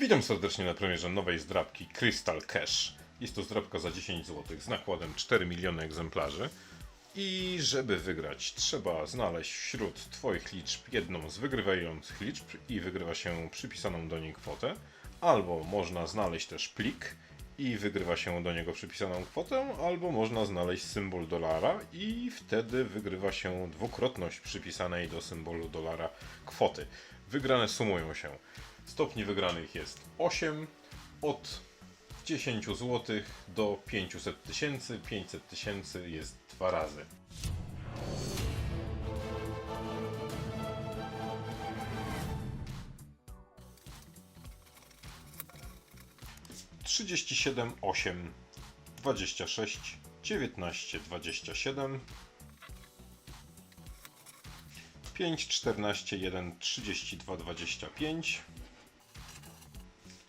Witam serdecznie na premierze nowej zdrabki Crystal Cash. Jest to zdrabka za 10 zł z nakładem 4 miliony egzemplarzy. I żeby wygrać, trzeba znaleźć wśród Twoich liczb jedną z wygrywających liczb i wygrywa się przypisaną do niej kwotę. Albo można znaleźć też plik i wygrywa się do niego przypisaną kwotę, albo można znaleźć symbol dolara i wtedy wygrywa się dwukrotność przypisanej do symbolu dolara kwoty. Wygrane sumują się. Stopni wygranych jest 8 od 10 zł do 500 tysięcy. 500 tysięcy jest dwa razy. Trzydzieści siedem, osiem, dwadzieścia sześć, dziewiętnaście, dwadzieścia siedem, pięć, czternaście, jeden, trzydzieści dwa, dwadzieścia pięć,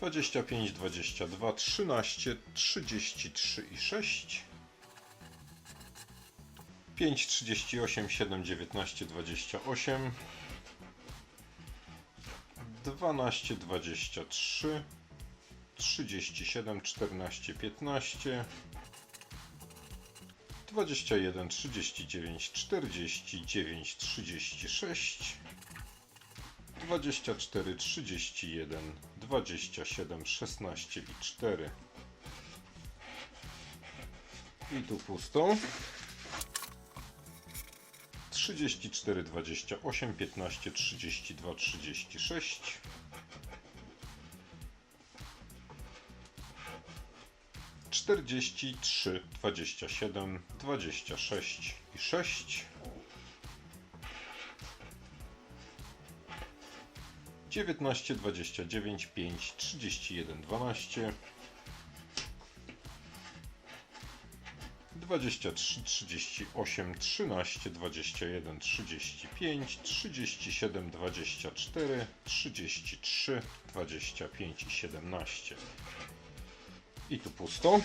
25, 22, 13, 33 i 6. 5, 38, 7, 19, 28. 12, 23. 37, 14, 15. 21, 39, 49, 36. 24, 31, 27, 16 i 4. I tu pusto. 34, 28, 15, 32, 36. Czterdzieści trzy, dwadzieścia siedem, dwadzieścia sześć i sześć. 19, 29, 5, 31, 12, 23, 38, 13, 21, 35, 37, 24, 33, 25 i 17. I tu pusto.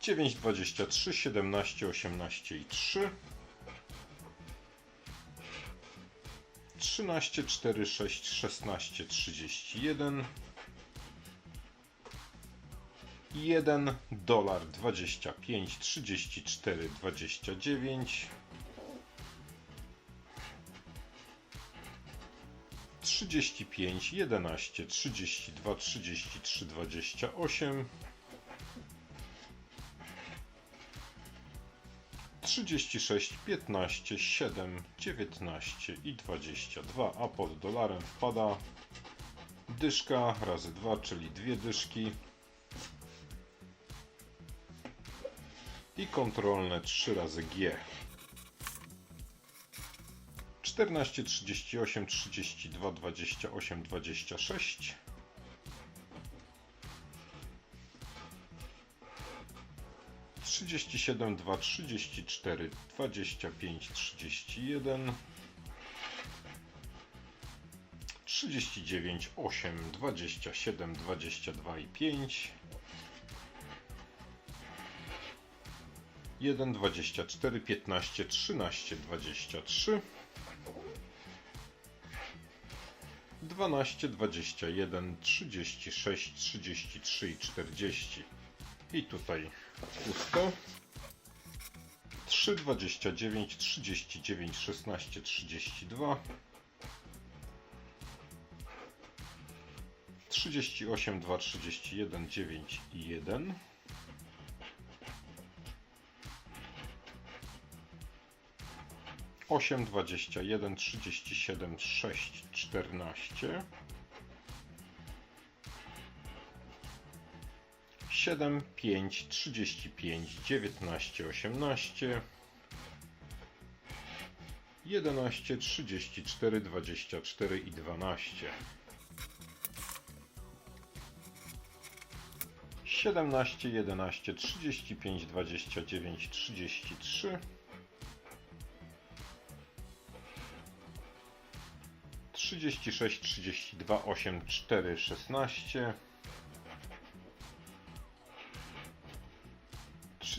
9, 23, 17, 18 i 3. 13, 4, 6, 16, 31. 1 dolar 25, 34, 29. 35, 11, 32, 33, 28. 36, 15, 7, 19 i 22, a pod dolarem wpada dyszka razy 2, czyli dwie dyszki i kontrolne 3 razy G. 14, 38, 32, 28, 26. Trzydzieści siedem, dwa, trzydzieści cztery, dwadzieścia pięć, trzydzieści jeden, trzydzieści dziewięć, osiem, dwadzieścia siedem, dwadzieścia dwa i pięć, jeden, dwadzieścia cztery, piętnaście, trzynaście, dwadzieścia trzy, dwanaście, dwadzieścia jeden, trzydzieści sześć, trzydzieści trzy i czterdzieści. I tutaj pusto. 3, 29, 39, 16, 32. 38, 2, 31, 9 i 1. Osiem, dwadzieścia jeden, trzydzieści siedem, sześć, czternaście. 7, 5, 35, 19, 18, 11, 34, 24 i 12. 17, 11, 35, 29, 33. 36, 32, 8, 4, 16.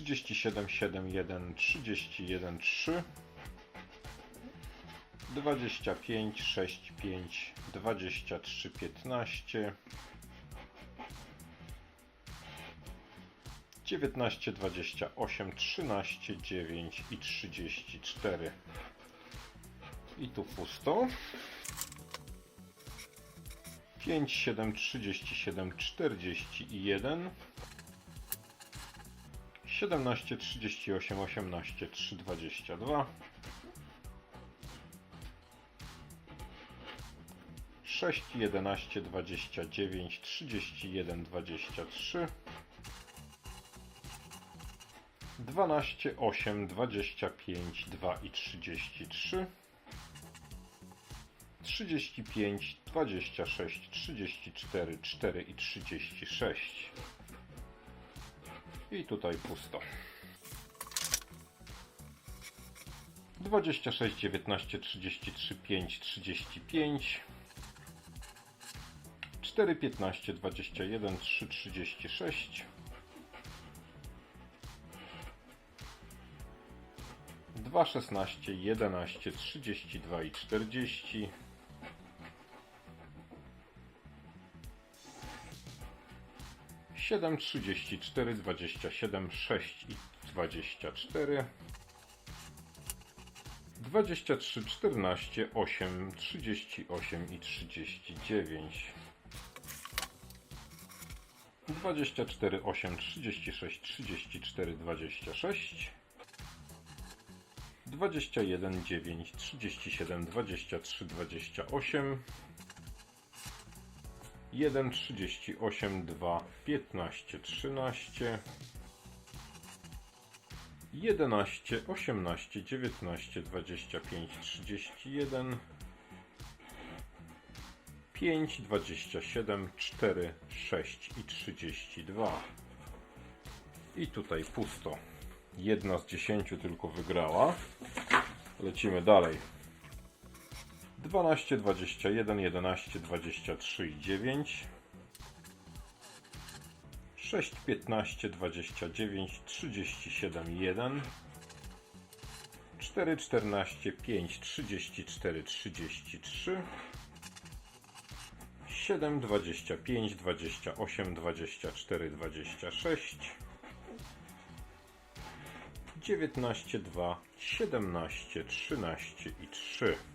37, 7, 1, 31, 3. 25, 6, 5, 23, 15. 19, 28, 13, 9 i 34. I tu pusto. 5, 7, 37, 41. 17, 38, 18, 3, 22. 6, 11, 29, 31, 23. 12, 8, 25, 2 i 33. 35, 26, 34, 4 i 36. I tutaj pusto. 26, 19, 33, 5, 35. 4, 15, 21, 3, 36. 2, 16, 11, 32 i 40. 7, 34, 27, 6 i 24. 23, 14, 8, 38 i 39. 24, 8, 36, 34, 26. 21, 9, 37, 23, 28. 1, 38, 2, 15, 13. 11, 18, 19, 25, 31. 5, 27, 4, 6 i 32. I tutaj pusto. Jedna z 10 tylko wygrała. Lecimy dalej. 12, 21, 11, 23 i 9. 6, 15, 29, 37, 1. 4, 14, 5, 34, 33. 7, 25, 28, 24, 26. 19, 2, 17, 13 i 3.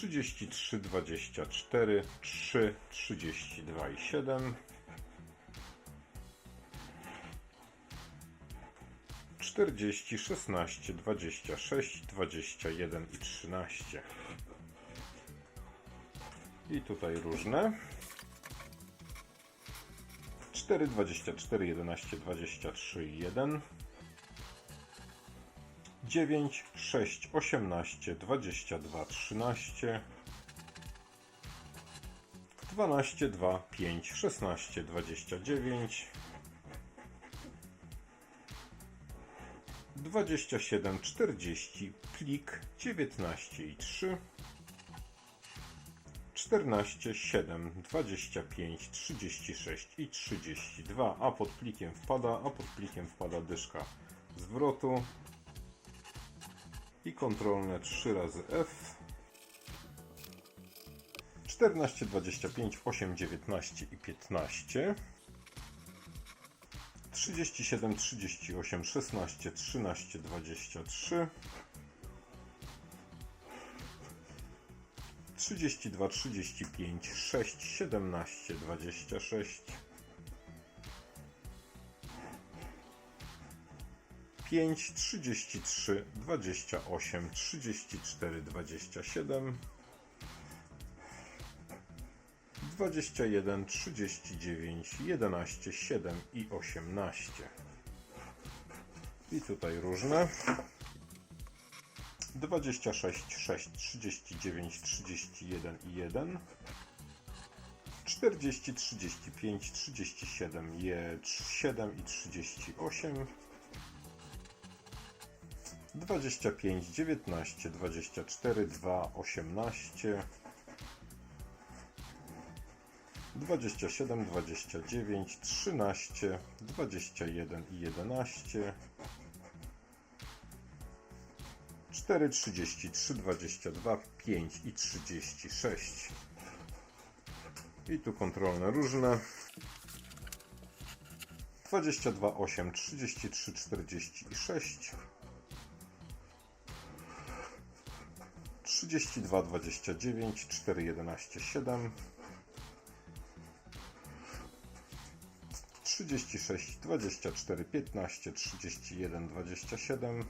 33, 24, 3, 32 i 7. 40, 16, 26, 21 i 13. I tutaj różne. 4, 24, 11, 23 i 1. 9, 6, 18, 22, 13. 12, 2, 5, 16, 29. 27, 40, plik 19 i 3. 14, 7, 25, 36 i 32, a pod plikiem wpada, a pod plikiem wpada dyszka zwrotu i kontrolne 3 razy F. 14, 25, 8, 19 i 15. 37, 38, 16, 13, 23. 32, 35, 6, 17, 26. 5, 33, 28, 34, 27. 21, 39, 11, 7 i 18. I tutaj różne. 26, 6, 39, 31 i 1. 40, 35, 37, je 7 i 38. 25, 19, 24, 2, 18. 27, 29, 13, 21 i 11. 4, 33, 22, 5 i 36. I tu kontrolne różne. 22, 8, 33, 46. 32, 29, 4, 11, 7. 36, 24, 15, 31, 27.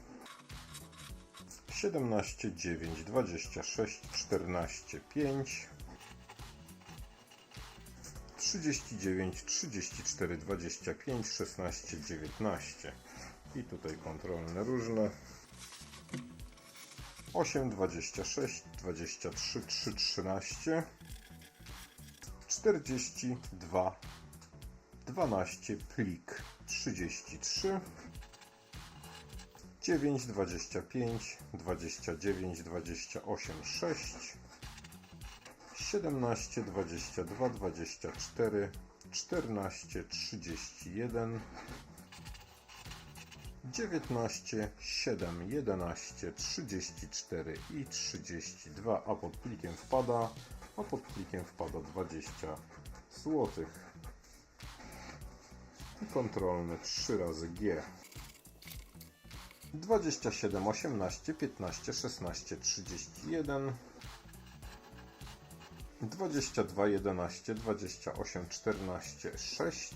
17, 9, 26, 14, 5, 39, 34, 25, 16, 19. I tutaj kontrolne różne. 8, 26, 23, 3, 13, 42, 12, plik 33. 9, 25, 29, 28, 6, 17, 22, 24, 14, 31, 19, 7, 11, 34 i 32, a pod plikiem wpada, a pod plikiem wpada 20 zł. I kontrolne 3 razy G. 27, 18, 15, 16, 31, 22, 11, 28, 14, 6,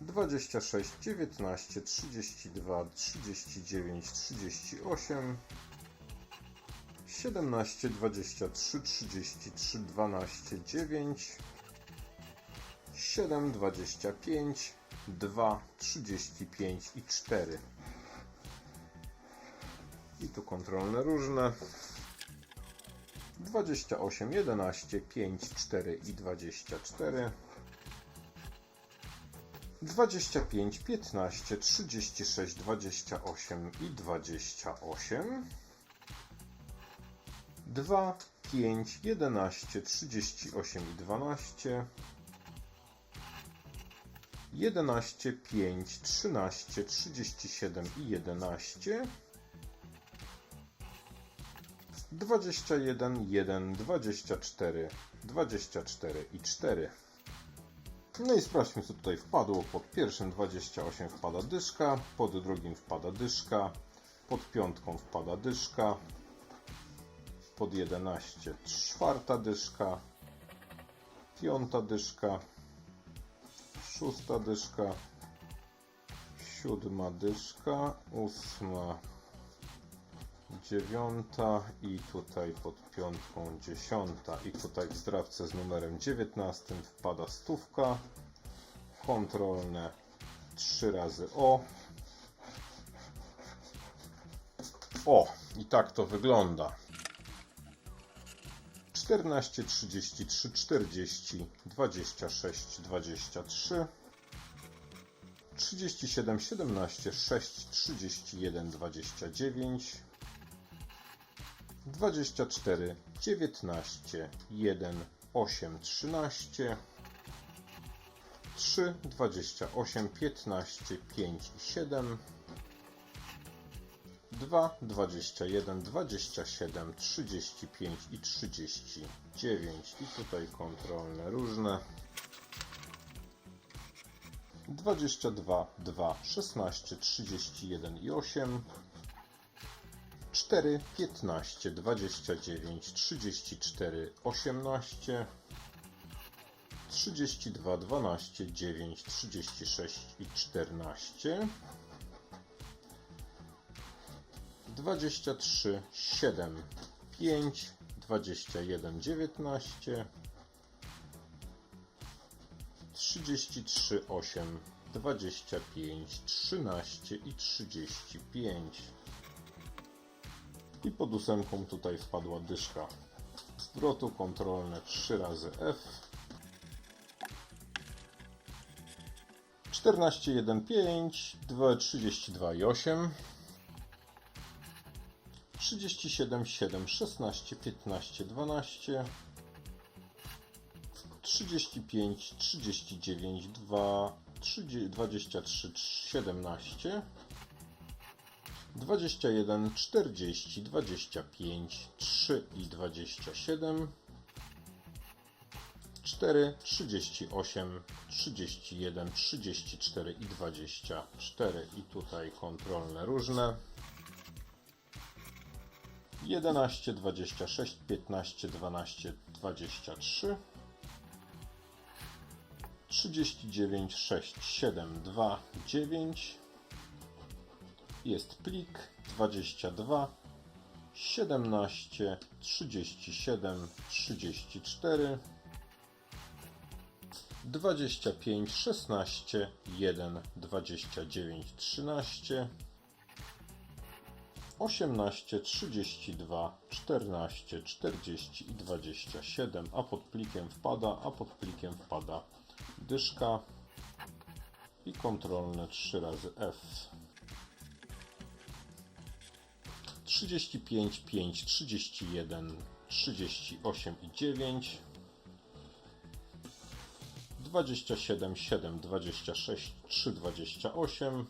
26, 19, 32, 39, 38, 17, 23, 33, 12, 9, 7, 25, 2, 35 i 4. I tu kontrolne różne. 28, 11, 5, 4 i 24. 25, 15, 36, 28 i 28. 2, 5, 11, 38 i 12. 11, 5, 13, 37 i 11. 21, 1, 24, 24 i 4. No i sprawdźmy co tutaj wpadło. Pod pierwszym 28 wpada dyszka, pod drugim wpada dyszka, pod piątką wpada dyszka, pod 11 czwarta dyszka, piąta dyszka, szósta dyszka, siódma dyszka, ósma dziewiąta i tutaj pod piątką dziesiąta. I tutaj w zdrawce z numerem 19 wpada stówka. Kontrolne 3 razy O. O i tak to wygląda. 14, 33, 40, 26, 23 37, 17, 6, 31, 29 24, 19, 1, 8, 13, 3, 28, 15, 5 i 7, 2, 21, 27, 35 i 39. I tutaj kontrolne różne. 22, 2, 16, 31 i 8. 4, 15, 29, 34, 18, 32, 12, 9, 36 i 14, 23, 7, 5, 21, 19, 33, 8, 25, 13 i 35. I pod ósemką tutaj wpadła dyszka zwrotu kontrolne 3 razy F. 14, 1, 5, 2, 32 i 8. 37, 7, 16, 15, 12. 35, 39, 2, 30, 23, 17. 21, 40, 25, 3 i 27, 4, 38, 31, 34 i 24 i tutaj kontrolne różne. 11, 26, 15, 12, 23, 39, 6, 7, 2, 9, jest plik 22 17 37 34 25 16 1 29 13 18 32 14 40 i 27 a pod plikiem wpada a pod plikiem wpada dyszka i kontrolne 3 razy F 35, 5, 31, 38 i 9, 27, 7, 26, 3, 28, 39,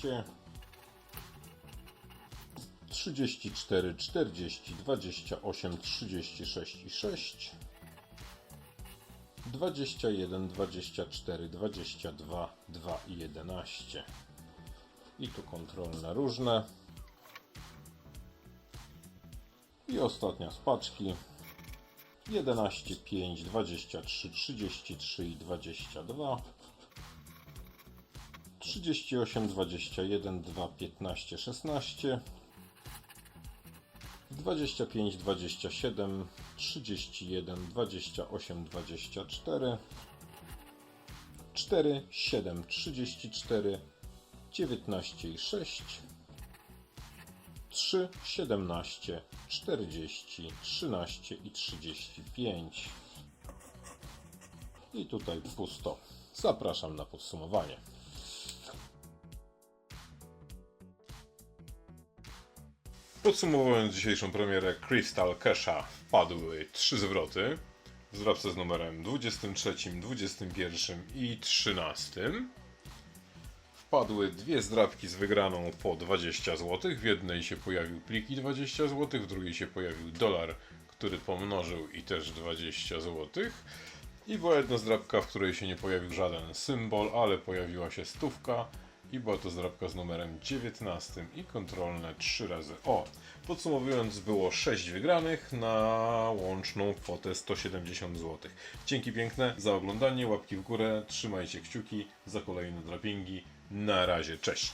4, 37, 33, 13, 34, 40, 28, 36 i 6, 21, 24, 22, 2 i 11. I tu kontrolne różne. I ostatnia z paczki. 11, 5, 23, 33 i 22. 38, 21, 2, 15, 16. 25, 27, 31, 28, 24, 4, 7, 34, 19 i 6, 3, 17, 40, 13 i 35. I tutaj pusto. Zapraszam na podsumowanie. Podsumowując dzisiejszą premierę Crystal Cash'a, wpadły trzy zwroty w zdrabce z numerem 23, 21 i 13. Wpadły dwie zdrabki z wygraną po 20 zł. W jednej się pojawił plik i 20 zł, w drugiej się pojawił dolar, który pomnożył i też 20 zł. I była jedna zdrabka, w której się nie pojawił żaden symbol, ale pojawiła się stówka i była to zdrabka z numerem 19 i kontrolne 3 razy O. Podsumowując, było 6 wygranych na łączną kwotę 170 zł. Dzięki piękne za oglądanie, łapki w górę, trzymajcie kciuki za kolejne drapingi. Na razie, cześć!